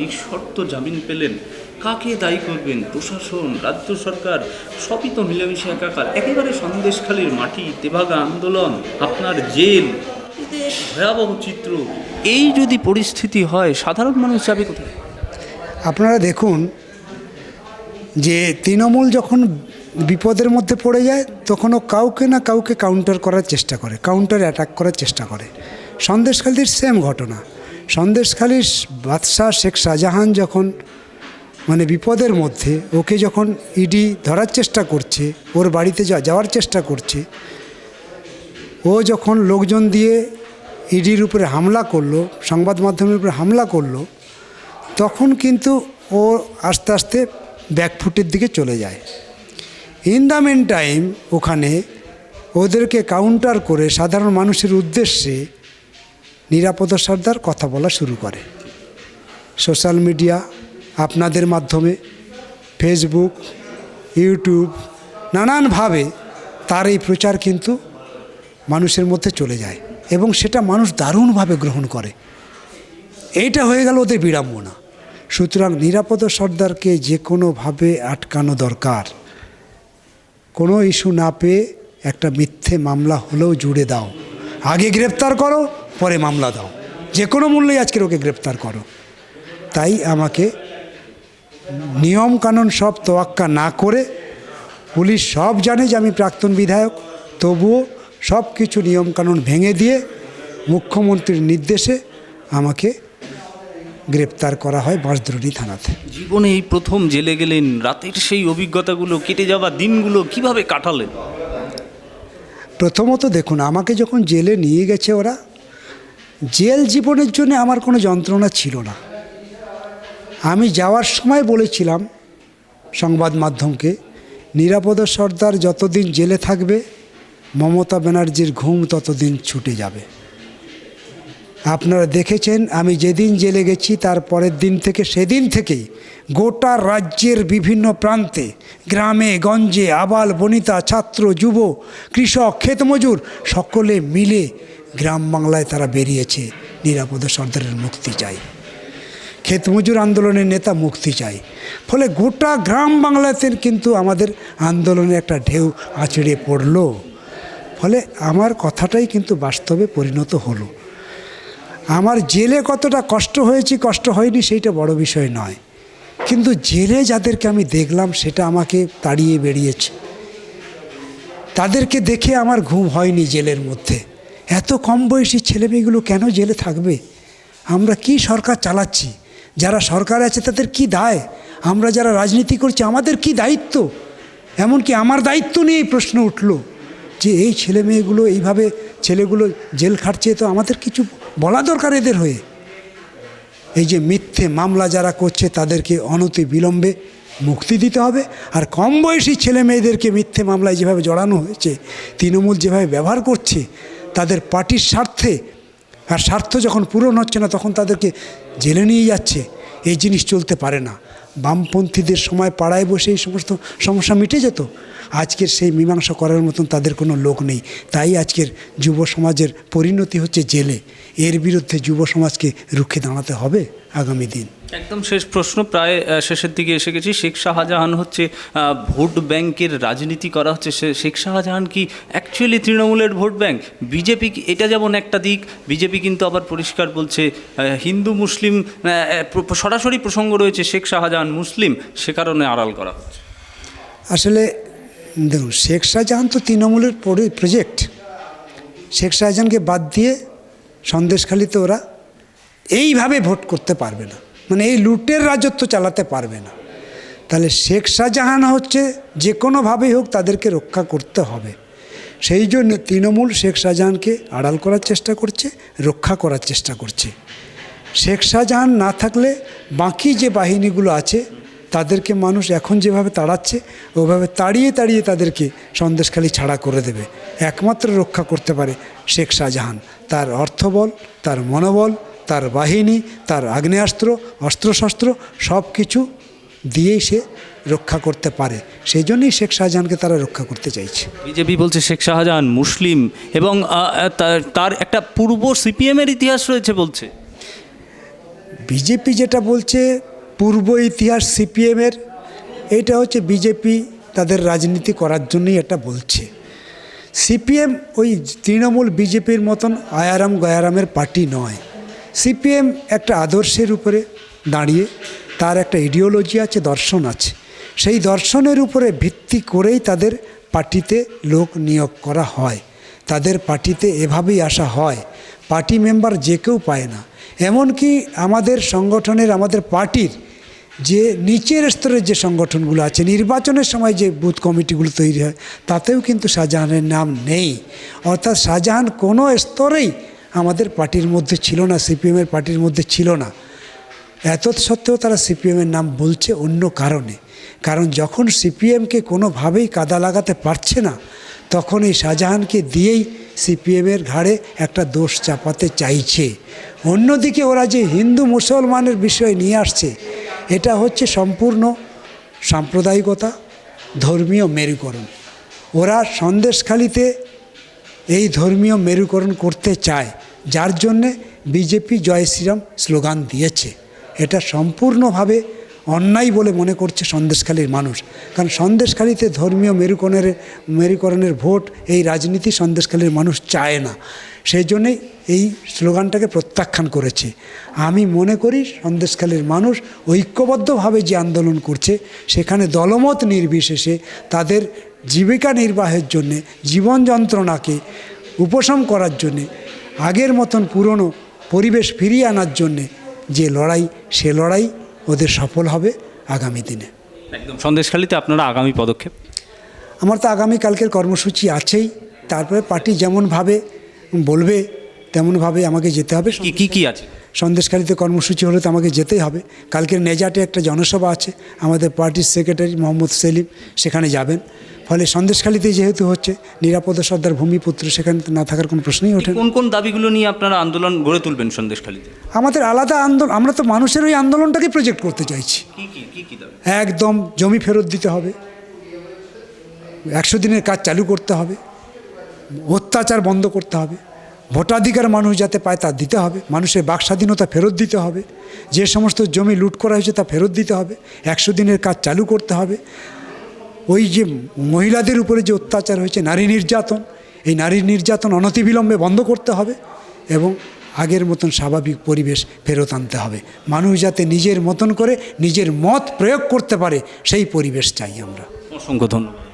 নিঃশর্ত জামিন পেলেন। কাকে দায়ী করবেন প্রশাসন, রাজ্য সরকার? সবই তো মিলেমিশে একাকার। একেবারে সন্দেশখালীর মাটি তেভাগা আন্দোলন, আপনার জেল। ভয়াবহ চিত্র। এই যদি পরিস্থিতি হয়, সাধারণ মানুষ যাবে কোথায়? আপনারা দেখুন যে তৃণমূল যখন বিপদের মধ্যে পড়ে যায়, তখনও কাউকে না কাউকে কাউন্টার করার চেষ্টা করে কাউন্টার অ্যাটাক করার চেষ্টা করে। সন্দেশখালীর সেম ঘটনা। সন্দেশখালীর বাদশাহ শেখ শাহজাহান যখন মানে বিপদের মধ্যে ওকে যখন ইডি ধরার চেষ্টা করছে, ওর বাড়িতে যাওয়ার চেষ্টা করছে, ও যখন লোকজন দিয়ে ইডির উপরে হামলা করল, সংবাদ মাধ্যমের উপরে হামলা করল, তখন কিন্তু ও আস্তে আস্তে ব্যাকফুটের দিকে চলে যায়। ইন দ্য মেন টাইম ওখানে ওদেরকে কাউন্টার করে সাধারণ মানুষের উদ্দেশ্যে নিরাপদ সর্দার কথা বলা শুরু করে। সোশ্যাল মিডিয়া আপনাদের মাধ্যমে ফেসবুক ইউটিউব নানানভাবে তার এই প্রচার কিন্তু মানুষের মধ্যে চলে যায় এবং সেটা মানুষ দারুণভাবে গ্রহণ করে। এইটা হয়ে গেল ওদের বিড়ম্বনা। সুতরাং নিরাপদ সর্দারকে যে কোনোভাবে আটকানো দরকার। কোনো ইস্যু না পেয়ে একটা মিথ্যে মামলা হলেও জুড়ে দাও। আগে গ্রেপ্তার করো পরে মামলা দাও। যে কোনো মূল্যেই আজকের ওকে গ্রেপ্তার করো। তাই আমাকে নিয়ম কানুন সব তোয়াক্কা না করে পুলিশ সব জানে যে আমি প্রাক্তন বিধায়ক। তবুও সব কিছু নিয়মকানুন ভেঙে দিয়ে মুখ্যমন্ত্রীর নির্দেশে আমাকে গ্রেপ্তার করা হয় বাঁশদ্রোণী থানাতে। জীবনে এই প্রথম জেলে গেলেন রাতের সেই অভিজ্ঞতাগুলো কেটে যাওয়া দিনগুলো কীভাবে কাটালেন? প্রথমত দেখুন আমাকে যখন জেলে নিয়ে গেছে ওরা জেল জীবনের জন্য আমার কোনো যন্ত্রণা ছিল না। আমি যাওয়ার সময় বলেছিলাম সংবাদ মাধ্যমকে, নিরাপদ সর্দার যতদিন জেলে থাকবে, মমতা ব্যানার্জির ঘুম ততদিন ছুটে যাবে। আপনারা দেখেছেন, আমি যেদিন জেলে গেছি, তার পরের দিন থেকে, সেদিন থেকেই গোটা রাজ্যের বিভিন্ন প্রান্তে, গ্রামে, গঞ্জে, আবাল, বনিতা, ছাত্র, যুব, কৃষক, ক্ষেতমজুর সকলে মিলে গ্রাম বাংলায় তারা বেরিয়েছে, নিরাপদ সর্দারের মুক্তি চাই। ক্ষেতমজুর আন্দোলনের নেতা মুক্তি চাই। ফলে গোটা গ্রাম বাংলাতে কিন্তু আমাদের আন্দোলনে একটা ঢেউ আছড়ে পড়ল। ফলে আমার কথাটাই কিন্তু বাস্তবে পরিণত হলো। আমার জেলে কতটা কষ্ট হয়েছে, কষ্ট হয়নি সেইটা বড় বিষয় নয়। কিন্তু জেলে যাদেরকে আমি দেখলাম সেটা আমাকে তাড়িয়ে বেরিয়েছে তাদেরকে দেখে আমার ঘুম হয়নি জেলের মধ্যে। এত কম বয়সী ছেলেমেয়েগুলো কেন জেলে থাকবে? আমরা কি সরকার চালাচ্ছি? যারা সরকার আছে তাদের কি দায়? আমরা যারা রাজনীতি করছি, আমাদের কি দায়িত্ব? এমনকি আমার দায়িত্ব নিয়েই প্রশ্ন উঠল যে এই ছেলে মেয়েগুলো এইভাবে ছেলেগুলো জেল খাটছে তো আমাদের কিছু বলা দরকার এদের হয়ে। এই যে মিথ্যে মামলা যারা করছে তাদেরকে অনতি বিলম্বে মুক্তি দিতে হবে। আর কম বয়সী ছেলে মেয়েদেরকে মিথ্যে মামলায় যেভাবে জড়ানো হয়েছে, তৃণমূল যেভাবে ব্যবহার করছে তাদের পার্টির স্বার্থে আর স্বার্থ যখন পূরণ হচ্ছে না, তখন তাদেরকে জেলে নিয়ে যাচ্ছে। এই জিনিস চলতে পারে না। বামপন্থীদের সময় পাড়ায় বসে এই সমস্ত সমস্যা মিটে যেত। আজকের সেই মীমাংসা করার মতন তাদের কোনো লোক নেই। তাই আজকের যুব সমাজের পরিণতি হচ্ছে জেলে। এর বিরুদ্ধে যুব সমাজকে রুখে দাঁড়াতে হবে আগামী দিন। একদম শেষ প্রশ্ন, প্রায় শেষের দিকে এসে গেছি। শেখ শাহজাহান হচ্ছে ভোট ব্যাংকের রাজনীতি করা হচ্ছে। শেখ শাহজাহান কি অ্যাকচুয়ালি তৃণমূলের ভোট ব্যাংক? বিজেপি এটা যেমন একটা দিক, বিজেপি কিন্তু আবার পরিষ্কার বলছে হিন্দু, মুসলিম সরাসরি প্রসঙ্গ রয়েছে শেখ শাহজাহান মুসলিম, সে কারণে আড়াল করা আসলে, দেখুন, শেখ শাহজাহান তো তৃণমূলের প্রজেক্ট শেখ শাহজাহানকে বাদ দিয়ে সন্দেশখালিতে ওরা এইভাবে ভোট করতে পারবে না। মানে এই লুটের রাজত্ব চালাতে পারবে না। তাহলে শেখ শাহজাহান হচ্ছে যে কোনোভাবেই হোক তাদেরকে রক্ষা করতে হবে। সেই জন্য তৃণমূল শেখ শাহজাহানকে আড়াল করার চেষ্টা করছে, রক্ষা করার চেষ্টা করছে। শেখ শাহজাহান না থাকলে বাকি যে বাহিনীগুলো আছে, তাদেরকে মানুষ এখন যেভাবে তাড়াচ্ছে, ওভাবে তাড়িয়ে তাড়িয়ে তাদেরকে সন্দেশখালি ছাড়া করে দেবে। একমাত্র রক্ষা করতে পারে শেখ শাহজাহান। তার অর্থবল, তার মনোবল তার বাহিনী তার আগ্নেয়াস্ত্র অস্ত্রশস্ত্র সব কিছু দিয়েই সে রক্ষা করতে পারে। সেই জন্যই শেখ শাহজাহানকে তারা রক্ষা করতে চাইছে। বিজেপি বলছে শেখ শাহজাহান মুসলিম এবং তার একটা পূর্ব সিপিএমের ইতিহাস রয়েছে বলছে। বিজেপি যেটা বলছে পূর্ব ইতিহাস সিপিএমের এটা হচ্ছে বিজেপি তাদের রাজনীতি করার জন্যই এটা বলছে। সিপিএম ওই তৃণমূল বিজেপির মতন আয়ারাম গয়ারামের পার্টি নয়। সিপিএম একটা আদর্শের উপরে দাঁড়িয়ে, তার একটা ইডিওলজি আছে, দর্শন আছে। সেই দর্শনের উপরে ভিত্তি করেই তাদের পার্টিতে লোক নিয়োগ করা হয়। তাদের পার্টিতে এভাবেই আসা হয়। পার্টি মেম্বার যে কেউ পায় না। এমনকি আমাদের সংগঠনের, আমাদের পার্টির যে নিচের স্তরের যে সংগঠনগুলো আছে, নির্বাচনের সময় যে বুথ কমিটিগুলো তৈরি হয়, তাতেও কিন্তু শাহজাহানের নাম নেই। অর্থাৎ শাহজাহান কোনো স্তরেই আমাদের পার্টির মধ্যে ছিল না, সিপিএমের পার্টির মধ্যে ছিল না। এত সত্ত্বেও তারা সিপিএমের নাম বলছে অন্য কারণে। কারণ যখন সিপিএমকে কোনোভাবেই কাদা লাগাতে পারছে না, তখন এই শাহজাহানকে দিয়েই সিপিএমের ঘাড়ে একটা দোষ চাপাতে চাইছে। অন্যদিকে ওরা যে হিন্দু মুসলমানের বিষয় নিয়ে আসছে, এটা হচ্ছে সম্পূর্ণ সাম্প্রদায়িকতা, ধর্মীয় মেরুকরণ। ওরা সন্দেশখালিতে এই ধর্মীয় মেরুকরণ করতে চায়, যার জন্যে বিজেপি জয় শ্রীরাম স্লোগান দিয়েছে। এটা সম্পূর্ণভাবে অন্যায় বলে মনে করছে সন্দেশখালীর মানুষ। কারণ সন্দেশখালীতে ধর্মীয় মেরুকরণের মেরুকরণের ভোট এই রাজনীতি সন্দেশখালীর মানুষ চায় না। সেই জন্যেই এই স্লোগানটাকে প্রত্যাখ্যান করেছে। আমি মনে করি সন্দেশখালীর মানুষ ঐক্যবদ্ধভাবে যে আন্দোলন করছে, সেখানে দলমত নির্বিশেষে তাদের জীবিকা নির্বাহের জন্যে জীবন যন্ত্রণাকে উপশম করার জন্যে আগের মতন পুরনো পরিবেশ ফিরিয়ে আনার জন্যে যে লড়াই সে লড়াই ওদের সফল হবে আগামী দিনে। একদম। সন্দেশখালিতে আপনারা আগামী পদক্ষেপ? আমার তো আগামী কালকের কর্মসূচি আছেই। তারপরে পার্টি যেমনভাবে বলবে তেমনভাবে আমাকে যেতে হবে। কি কি কি আছে? সন্দেশকারীতে কর্মসূচি হলে তো আমাকে যেতেই হবে। কালকের নেজাটে একটা জনসভা আছে। আমাদের পার্টির সেক্রেটারি মোহাম্মদ সেলিম সেখানে যাবেন। ফলে সন্দেশখালিতে যেহেতু হচ্ছে নিরাপদ সর্দার ভূমিপুত্র সেখানে না থাকার কোনো প্রশ্নই ওঠে কোন কোন দাবিগুলো নিয়ে আপনারা আন্দোলন গড়ে তুলবেন সন্দেশখালিতে? আমাদের আলাদা আন্দোলন আমরা তো মানুষের ওই আন্দোলনটাকে প্রজেক্ট করতে চাইছি। একদম জমি ফেরত দিতে হবে একশো দিনের কাজ চালু করতে হবে অত্যাচার বন্ধ করতে হবে ভোটাধিকার মানুষ যাতে পায় তা দিতে হবে মানুষের বাক স্বাধীনতা ফেরত দিতে হবে যে সমস্ত জমি লুট করা হয়েছে তা ফেরত দিতে হবে একশো দিনের কাজ চালু করতে হবে ওই যে মহিলাদের উপরে যে অত্যাচার হয়েছে, নারী নির্যাতন, এই নারী নির্যাতন অনতিবিলম্বে বন্ধ করতে হবে এবং আগের মতন স্বাভাবিক পরিবেশ ফেরত আনতে হবে। মানুষ যাতে নিজের মতন করে, নিজের মত প্রয়োগ করতে পারে, সেই পরিবেশ চাই আমরা। অসংখ্য ধন্যবাদ।